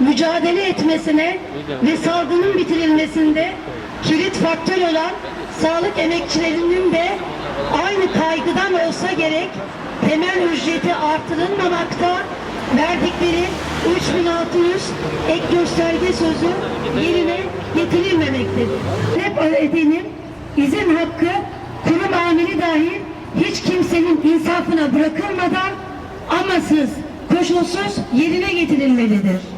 mücadele etmesine ve salgının bitirilmesinde kilit faktör olan sağlık emekçilerinin de aynı kaygıdan olsa gerek temel ücreti artırılmamakta verdikleri 3600 ek gösterge sözü yerine getirilmemektedir. Hep ödenin izin hakkı kurum amiri dahil hiç kimsenin insafına bırakılmadan amasız, koşulsuz yerine getirilmelidir.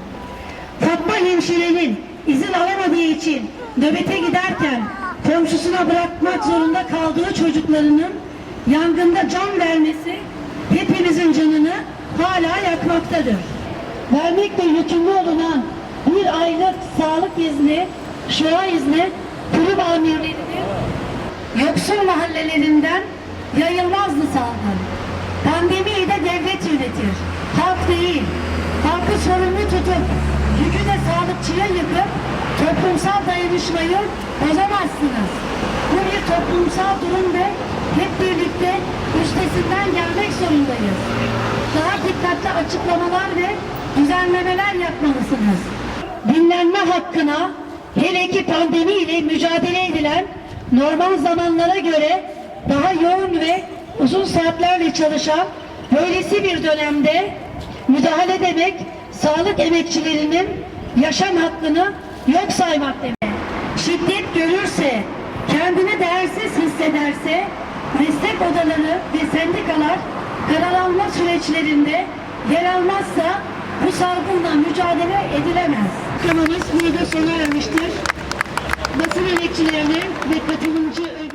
Hemşirenin izin alamadığı için nöbete giderken komşusuna bırakmak zorunda kaldığı çocuklarının yangında can vermesi hepimizin canını hala yakmaktadır. Vermekle yükümlü olunan bir aylık sağlık izni, şua izni kulüp amirlerinin yoksul mahallelerinden yayılmazdı salgın. Pandemiyi de devlet yönetir, halk değil. Halkı sorumlu tutup sağlıkçıya yıkıp toplumsal dayanışmayı bozamazsınız. Bu bir toplumsal durum ve hep birlikte üstesinden gelmek zorundayız. Daha dikkatli açıklamalar ve düzenlemeler yapmalısınız. Dinlenme hakkına hele ki pandemiyle mücadele edilen normal zamanlara göre daha yoğun ve uzun saatlerle çalışan böylesi bir dönemde müdahale demek sağlık emekçilerinin yaşam hakkını yok saymak demek. Şiddet görürse, kendini değersiz hissederse meslek odaları ve sendikalar karar alma süreçlerinde yer almazsa bu salgınla mücadele edilemez. Kanalımız burada sona ermiştir. Basın emekçilerine ve katılımcı